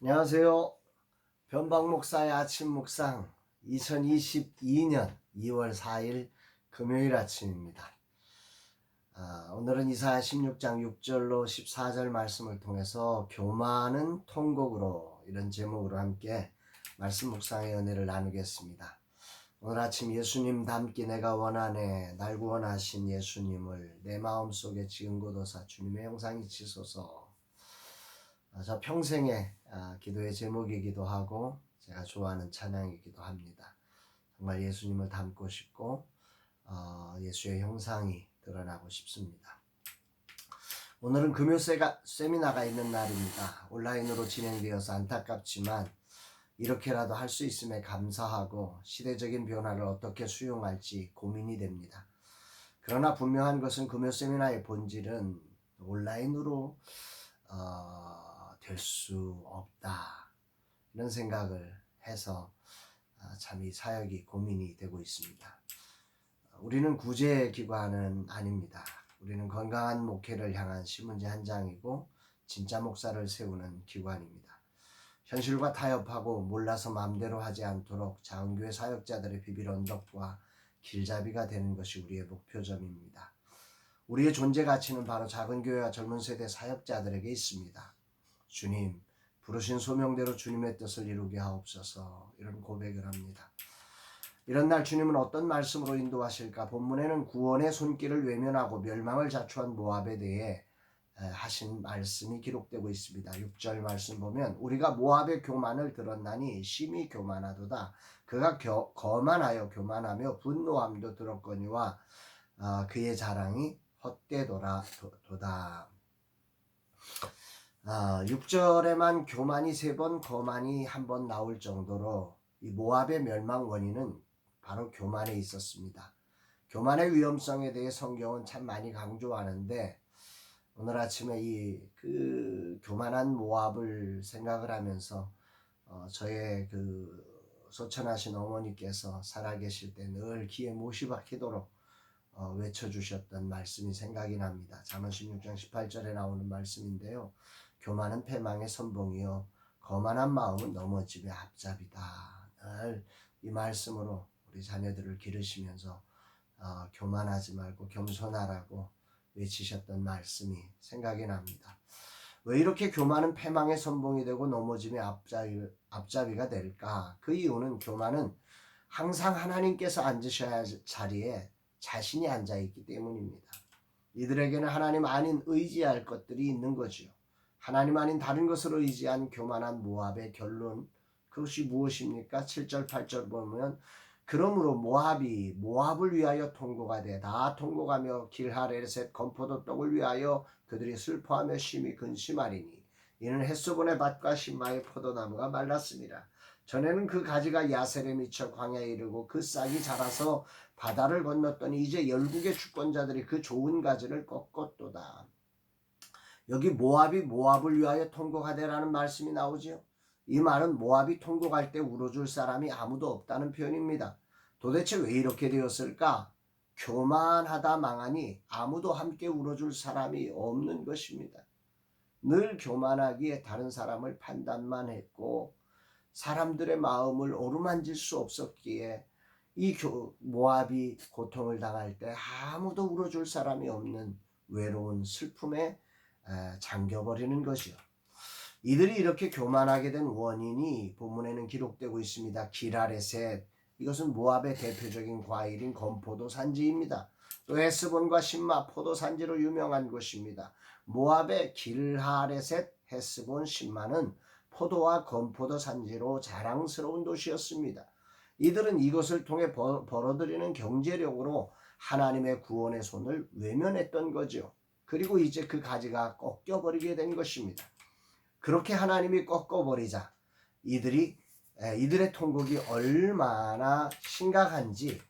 안녕하세요. 변방 목사의 아침 묵상 2022년 2월 4일 금요일 아침입니다. 아, 오늘은 이사야 16장 6절로 14절 말씀을 통해서 교만은 통곡으로 이런 제목으로 함께 말씀 묵상의 은혜를 나누겠습니다. 오늘 아침 예수님 닮기 내가 원하네 날 구원하신 예수님을 내 마음속에 지은 곳도사 주님의 형상이 지소서 아, 저 평생의 아, 기도의 제목이기도 하고 제가 좋아하는 찬양이기도 합니다. 정말 예수님을 닮고 싶고 어, 예수의 형상이 드러나고 싶습니다. 오늘은 금요 세미나가 있는 날입니다. 온라인으로 진행되어서 안타깝지만 이렇게라도 할 수 있음에 감사하고 시대적인 변화를 어떻게 수용할지 고민이 됩니다. 그러나 분명한 것은 금요 세미나의 본질은 온라인으로 어, 될 수 없다 이런 생각을 해서 아, 참이 사역이 고민이 되고 있습니다. 우리는 구제 기관은 아닙니다. 우리는 건강한 목회를 향한 신문지 한 장이고 진짜 목사를 세우는 기관입니다. 현실과 타협하고 몰라서 마음대로 하지 않도록 작은교회 사역자들의 비빌 언덕과 길잡이가 되는 것이 우리의 목표점입니다. 우리의 존재 가치는 바로 작은 교회와 젊은 세대 사역자들에게 있습니다. 주님, 부르신 소명대로 주님의 뜻을 이루게 하옵소서 이런 고백을 합니다. 이런 날 주님은 어떤 말씀으로 인도하실까? 본문에는 구원의 손길을 외면하고 멸망을 자초한 모압에 대해 하신 말씀이 기록되고 있습니다. 6절 말씀 보면 우리가 모압의 교만을 들었나니 심히 교만하도다. 그가 겨, 거만하여 교만하며 분노함도 들었거니와 어, 그의 자랑이 헛되도다. 아, 6절에만 교만이 세 번, 거만이 한 번 나올 정도로 이 모압의 멸망 원인은 바로 교만에 있었습니다. 교만의 위험성에 대해 성경은 참 많이 강조하는데 오늘 아침에 이 그 교만한 모압을 생각을 하면서 어, 저의 그 소천하신 어머니께서 살아계실 때 늘 귀에 못이 박히도록 어, 외쳐주셨던 말씀이 생각이 납니다. 잠언 16장 18절에 나오는 말씀인데요. 교만은 패망의 선봉이요 거만한 마음은 넘어짐의 앞잡이다. 늘 이 말씀으로 우리 자녀들을 기르시면서 어, 교만하지 말고 겸손하라고 외치셨던 말씀이 생각이 납니다. 왜 이렇게 교만은 패망의 선봉이 되고 넘어짐의 앞잡이, 앞잡이가 될까? 그 이유는 교만은 항상 하나님께서 앉으셔야 할 자리에 자신이 앉아 있기 때문입니다. 이들에게는 하나님 아닌 의지할 것들이 있는 거지요. 하나님 아닌 다른 것을 의지한 교만한 모압의 결론 그것이 무엇입니까? 7절 8절 보면 그러므로 모압이 모압을 위하여 통고가 되다 통고가며 길하레셋 건포도 떡을 위하여 그들이 슬퍼하며 심히 근심하리니 이는 햇소본의 밭과 신마의 포도나무가 말랐습니다. 전에는 그 가지가 야셀에 미쳐 광야에 이르고 그 싹이 자라서 바다를 건넜더니 이제 열국의 주권자들이 그 좋은 가지를 꺾었도다. 여기 모압이 모압을 위하여 통곡하되라는 말씀이 나오지요. 이 말은 모압이 통곡할 때 울어줄 사람이 아무도 없다는 표현입니다. 도대체 왜 이렇게 되었을까? 교만하다 망하니 아무도 함께 울어줄 사람이 없는 것입니다. 늘 교만하기에 다른 사람을 판단만 했고 사람들의 마음을 오르만질 수 없었기에 이 모압이 고통을 당할 때 아무도 울어줄 사람이 없는 외로운 슬픔에 잠겨버리는 것이요. 이들이 이렇게 교만하게 된 원인이 본문에는 기록되고 있습니다. 기라레셋 이것은 모압의 대표적인 과일인 건포도 산지입니다. 또 에스본과 신마 포도 산지로 유명한 곳입니다. 모압의 길하레셋 헤스본 신마는 포도와 건포도 산지로 자랑스러운 도시였습니다. 이들은 이것을 통해 벌어들이는 경제력으로 하나님의 구원의 손을 외면했던 거죠. 그리고 이제 그 가지가 꺾여버리게 된 것입니다. 그렇게 하나님이 꺾어버리자 이들이 이들의 통곡이 얼마나 심각한지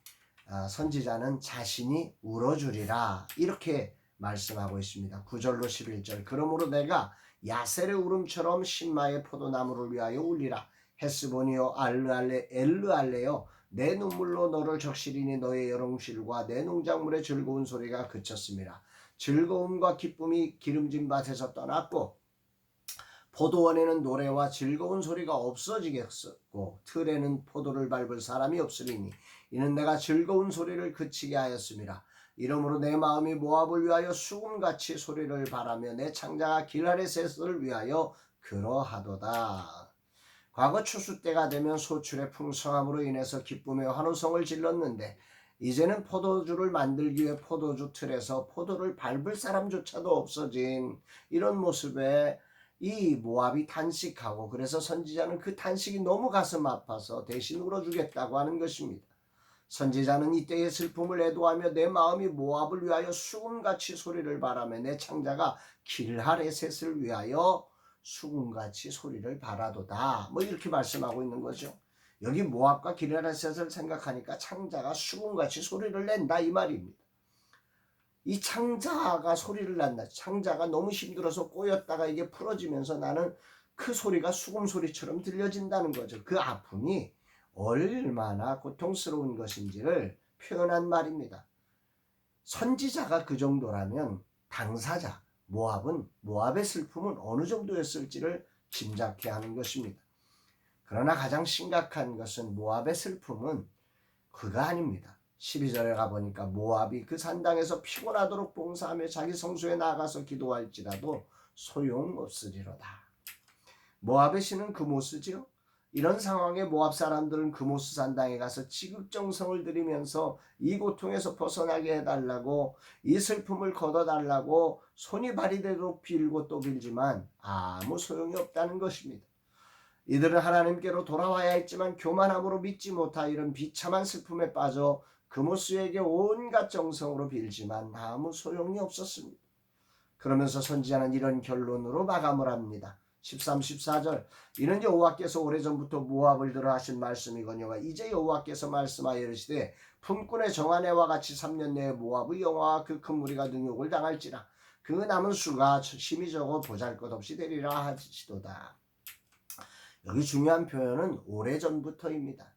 아, 선지자는 자신이 울어주리라 이렇게 말씀하고 있습니다. 9절로 11절 그러므로 내가 야셀의 울음처럼 신마의 포도나무를 위하여 울리라 헤스보니요 알르알레 엘르알레요 내 눈물로 너를 적시리니 너의 여롱실과 내 농작물의 즐거운 소리가 그쳤습니다. 즐거움과 기쁨이 기름진 밭에서 떠났고 포도원에는 노래와 즐거운 소리가 없어지겠고 틀에는 포도를 밟을 사람이 없으리니 이는 내가 즐거운 소리를 그치게 하였음이라 이러므로 내 마음이 모압을 위하여 수금같이 소리를 바라며 내 창자가 길하의 셋을 위하여 그러하도다. 과거 추수 때가 되면 소출의 풍성함으로 인해서 기쁨의 환호성을 질렀는데 이제는 포도주를 만들기 위해 포도주 틀에서 포도를 밟을 사람조차도 없어진 이런 모습에 이 모압이 탄식하고 그래서 선지자는 그 탄식이 너무 가슴 아파서 대신 울어주겠다고 하는 것입니다. 선지자는 이때의 슬픔을 애도하며 내 마음이 모압을 위하여 수금같이 소리를 바라며 내 창자가 길하레셋을 위하여 수금같이 소리를 바라도다. 뭐 이렇게 말씀하고 있는 거죠. 여기 모압과 길하레셋을 생각하니까 창자가 수금같이 소리를 낸다 이 말입니다. 이 창자가 소리를 낸다. 창자가 너무 힘들어서 꼬였다가 이게 풀어지면서 나는 그 소리가 수금 소리처럼 들려진다는 거죠. 그 아픔이 얼마나 고통스러운 것인지를 표현한 말입니다. 선지자가 그 정도라면 당사자 모압은 모압의 슬픔은 어느 정도였을지를 짐작케 하는 것입니다. 그러나 가장 심각한 것은 모압의 슬픔은 그가 아닙니다. 12절에 가보니까 모압이 그 산당에서 피곤하도록 봉사하며 자기 성소에 나가서 기도할지라도 소용없으리로다. 모압의 신은 그모스지요. 이런 상황에 모압 사람들은 그모스 산당에 가서 지극정성을 들이면서 이 고통에서 벗어나게 해달라고 이 슬픔을 걷어달라고 손이 발이 되도록 빌고 또 빌지만 아무 소용이 없다는 것입니다. 이들은 하나님께로 돌아와야 했지만 교만함으로 믿지 못하 이런 비참한 슬픔에 빠져 그모스에게 온갖 정성으로 빌지만 아무 소용이 없었습니다. 그러면서 선지자는 이런 결론으로 마감을 합니다. 13, 14절 이는 여호와께서 오래전부터 모압을 들어 하신 말씀이거니와 이제 여호와께서 말씀하여 이르시되 품꾼의 정한해와 같이 3년 내에 모압의 영화와 그 큰 무리가 능욕을 당할지라 그 남은 수가 심히 적어 보잘것없이 되리라 하시도다. 여기 중요한 표현은 오래전부터입니다.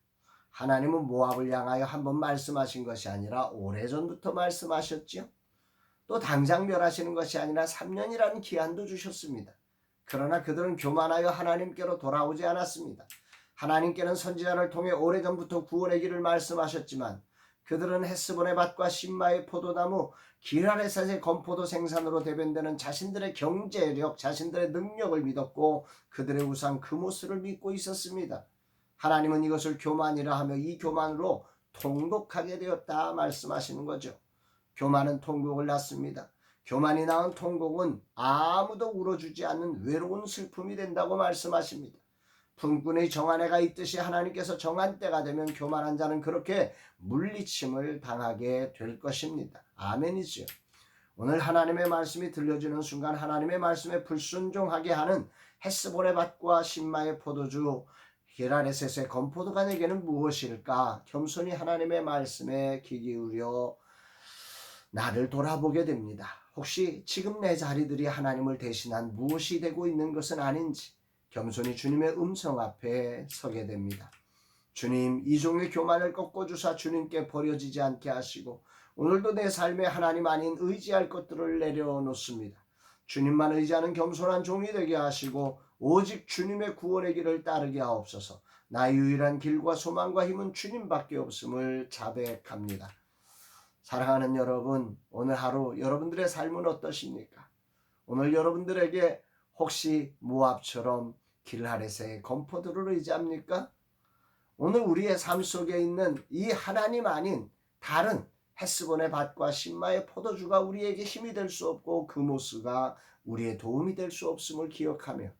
하나님은 모압을 향하여 한번 말씀하신 것이 아니라 오래전부터 말씀하셨지요. 또 당장 멸하시는 것이 아니라 3년이라는 기한도 주셨습니다. 그러나 그들은 교만하여 하나님께로 돌아오지 않았습니다. 하나님께는 선지자를 통해 오래전부터 구원의 길을 말씀하셨지만 그들은 헤스본의 밭과 신마의 포도나무 기라레산의 건포도 생산으로 대변되는 자신들의 경제력, 자신들의 능력을 믿었고 그들의 우상 그모스를 믿고 있었습니다. 하나님은 이것을 교만이라 하며 이 교만으로 통곡하게 되었다 말씀하시는 거죠. 교만은 통곡을 낳습니다. 교만이 낳은 통곡은 아무도 울어주지 않는 외로운 슬픔이 된다고 말씀하십니다. 품꾼의 정한 해가 있듯이 하나님께서 정한 때가 되면 교만한 자는 그렇게 물리침을 당하게 될 것입니다. 아멘이지요. 오늘 하나님의 말씀이 들려주는 순간 하나님의 말씀에 불순종하게 하는 헬스본의 밭과 신마의 포도주 게라레셋의 건포도가 내게는 무엇일까? 겸손히 하나님의 말씀에 귀 기울여 나를 돌아보게 됩니다. 혹시 지금 내 자리들이 하나님을 대신한 무엇이 되고 있는 것은 아닌지 겸손히 주님의 음성 앞에 서게 됩니다. 주님, 이 종의 교만을 꺾어주사 주님께 버려지지 않게 하시고 오늘도 내 삶에 하나님 아닌 의지할 것들을 내려놓습니다. 주님만 의지하는 겸손한 종이 되게 하시고 오직 주님의 구원의 길을 따르게 하옵소서. 나의 유일한 길과 소망과 힘은 주님밖에 없음을 자백합니다. 사랑하는 여러분, 오늘 하루 여러분들의 삶은 어떠십니까? 오늘 여러분들에게 혹시 모압처럼 길하레스의 건포도를 의지합니까? 오늘 우리의 삶 속에 있는 이 하나님 아닌 다른 헤스본의 밭과 신마의 포도주가 우리에게 힘이 될 수 없고 그 모스가 우리의 도움이 될 수 없음을 기억하며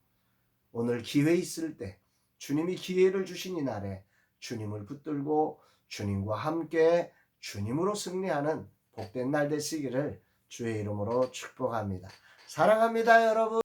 오늘 기회 있을 때 주님이 기회를 주신 이 날에 주님을 붙들고 주님과 함께 주님으로 승리하는 복된 날 되시기를 주의 이름으로 축복합니다. 사랑합니다, 여러분.